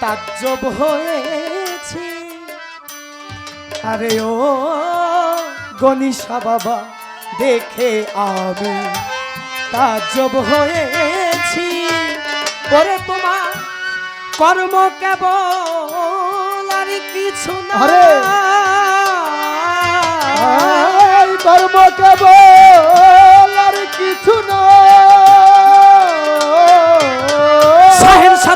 তাজ্জব হয়েছি। আরে ও গনিশা বাবা দেখে আমি তাজ্জব হয়েছি। পরে তোমার কর্ম কেবল আর কিছু না। আরে! কর্ম কেবল আর কিছু নয়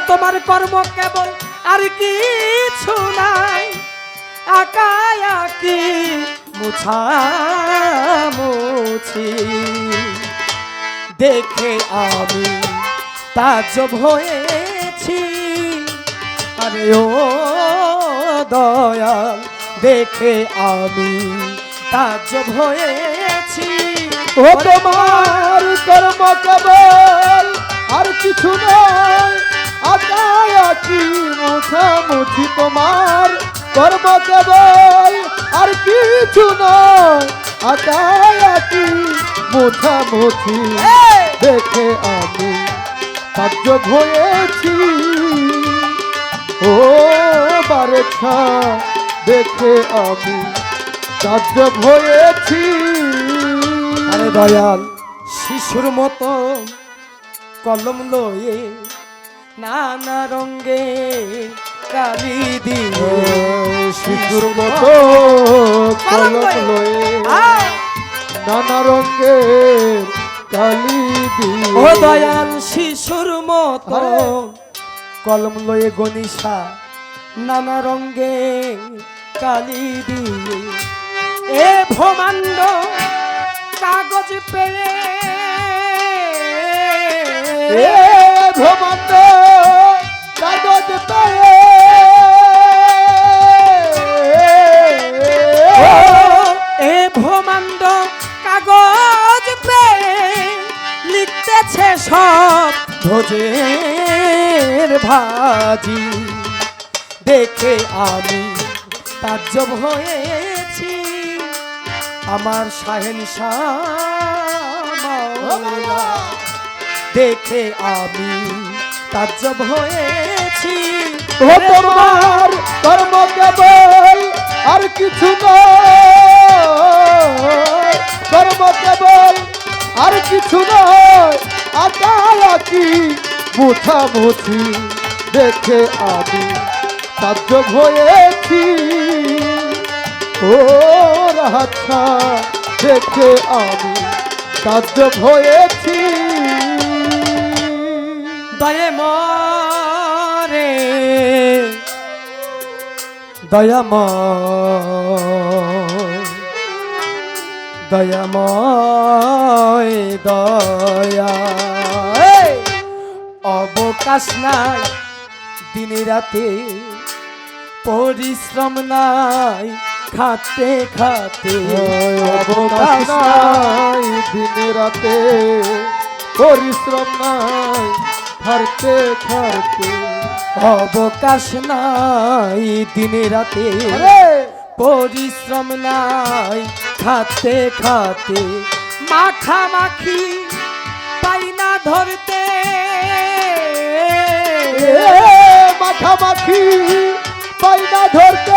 তোমার কর্ম কেবল আর কিছু নাই। মুছামুছি। দেখে আমি তাজব হয়েছি। আরে ও দয়াল, দেখে আমি তাজব হয়েছি। ও তোমার কর্ম কেবল আর কিছু নয় আকায়াকি মুছামুছি তোমার কর্ম কেবল আর কিছু নয়। আকায়াকি মুছামুছি দেখে আমি সাহায্য হয়েছি। ও বারেখা দেখে আমি সাহায্য হয়েছি। আরে দয়াল শিশুর মতো কলম লয়ে নানা রঙ্গে কালি দিয়ে শিশুর মতো কলম লয়ে নানা রঙের কালি দিয়ে ও দয়াল শিশুর মতো। কলম লয়ে গনিশা নানা রঙ্গে কালি দিয়ে এ ভ্রমাণ্ড কাগজ পেয়ে এ লিখতেছে সব ভোজের ভাজি। দেখে আমি তাজ্জব হয়েছি। আমার মাওলা দেখে আমি তাজ্জব হয়েছি। ও তোমার কর্ম কেবল আর কিছু নয়। কর্ম কেবল আর কিছু নয়। আকায়াকি মুছামুছি দেখে আমি সাহায্য হয়েছি। ও রাহা দেখে আমি সাহায্য হয়েছি। দয়ে মরে। দয়াময় দয়াময় দয়া! অবকাশ নাই দিনে রাতে পরিশ্রম নাই খাতে খাতে অবকাশ নাই দিনে রাতে পরিশ্রম নাই খারতে খারতে অবকাশ নাই দিনে রাতে পরিশ্রম নাই খাতে খাতে মাখামাখি পাই না ধরতে। মাখামাখি পাই না ধরতে।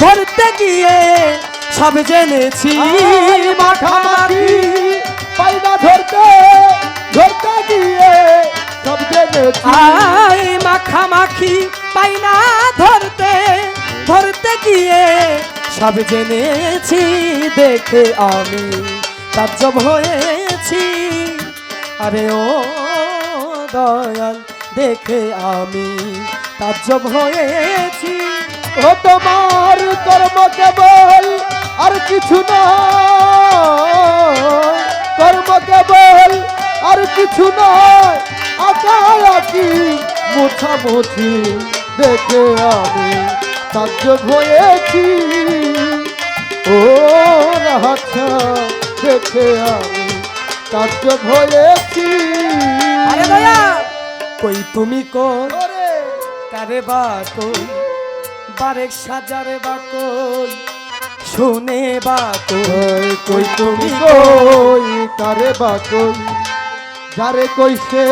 ধরতে গিয়ে সব জেনেছি। মাখামাখি পাই না ধরতে ধরতে গিয়ে সব জেনেছি। আই মাখামাখি পাই না ধরতে ধরতে গিয়ে সব জেনেছি। দেখে আমি তাজ্জব হয়েছি। আরে ও দয়াল দেখে আমি তাজ্জব হয়েছি। ও তোমার কর্ম কেবল আর কিছু না কর্ম কেবল আর কিছু নয়। আকায়াকি মুছামুছি দেখে আমি সাহায্য হয়েছি। ও রাহা দেখে আমি তাজ্জব হয়েছি। কই তুমি কোন ওরে, কারে বা কই? বারেক সাজারে বা কই শুনে বা কই কই তুমি কই কারে বা কই যারে কইছে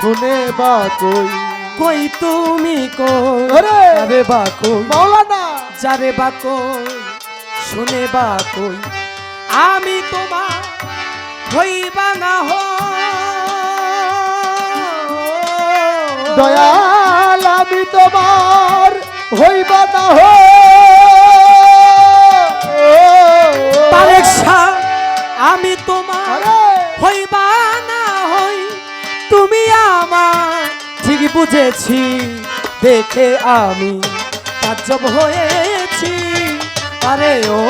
শুনে বা কই কই তুমি কই ওরে! কারে বা কই মাওলানা! যারে বা কই শুনে বা কই আমি তোমার হইবা না হো দয়াল আমি তোমার হইবা না হো। আমি তোমার হইবা না হই তুমি আমার ঠিক বুঝেছি দেখে আমি তাজ্জব হয়েছি। আরে ও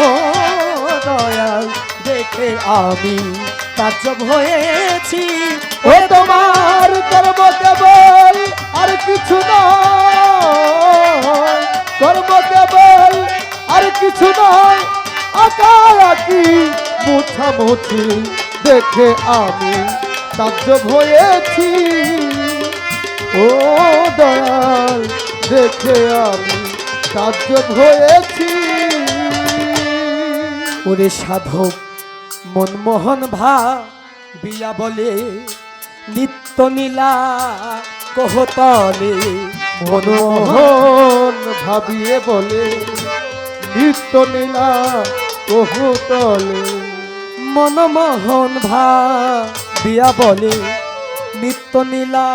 দয়াল দেখে আমি তাজ্জব হয়েছি। ও তোমার কর্ম কেবল আঁকাআঁকি মুছামুছি দেখে আমি তাজ্জব হয়েছি। ও দয়াল, দেখে আমি তাজ্জব হয়েছি। ওরে সাধক, মনমোহন ভা, বিয়া বলে নিত্য নীলা কহতলে মনমোহন ভাবিয়ে বলে নিত্য নীলা কহুতলে মনমোহন ভা বিয়া বলে নিত্য নীলা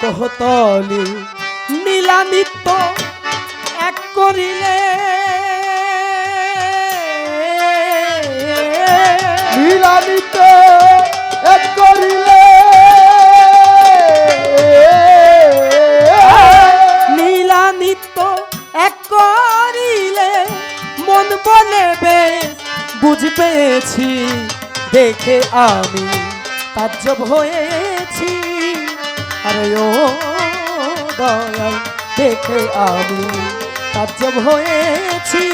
কহতলে নীলা নিত্য বুঝ পেয়েছি, দেখে আমি তাজ্জব হয়েছি। আরে ও দয়াল, দেখে আমি তাজ্জব হয়েছি।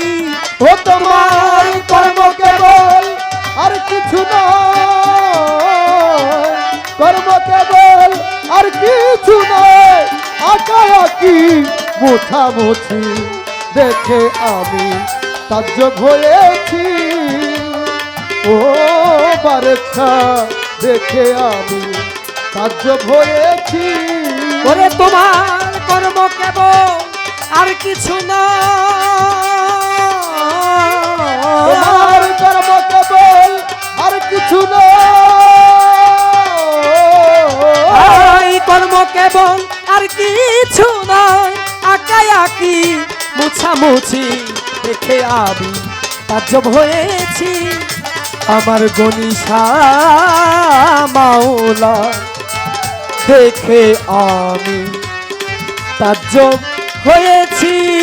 ও তোমার কর্ম কেবল আর কিছু নয়। কর্ম কেবল আর কিছু নয় আঁকাআঁকি মুছামুছি দেখে আমি তাজ্জব হয়েছি। ও বারেছা দেখে আমি তাজ্জব হয়েছি। ওরে তোমার কর্ম কেবল আর কিছু না। তোমার কর্ম কেবল আর কিছু নয় এই কর্ম কেবল আর কিছু নয় আকাই আকি মুছামুছি দেখে আমি তাজ্জব হয়েছি। আমার গনিশা মাওলা দেখে আমি তাজ্জব হয়েছি।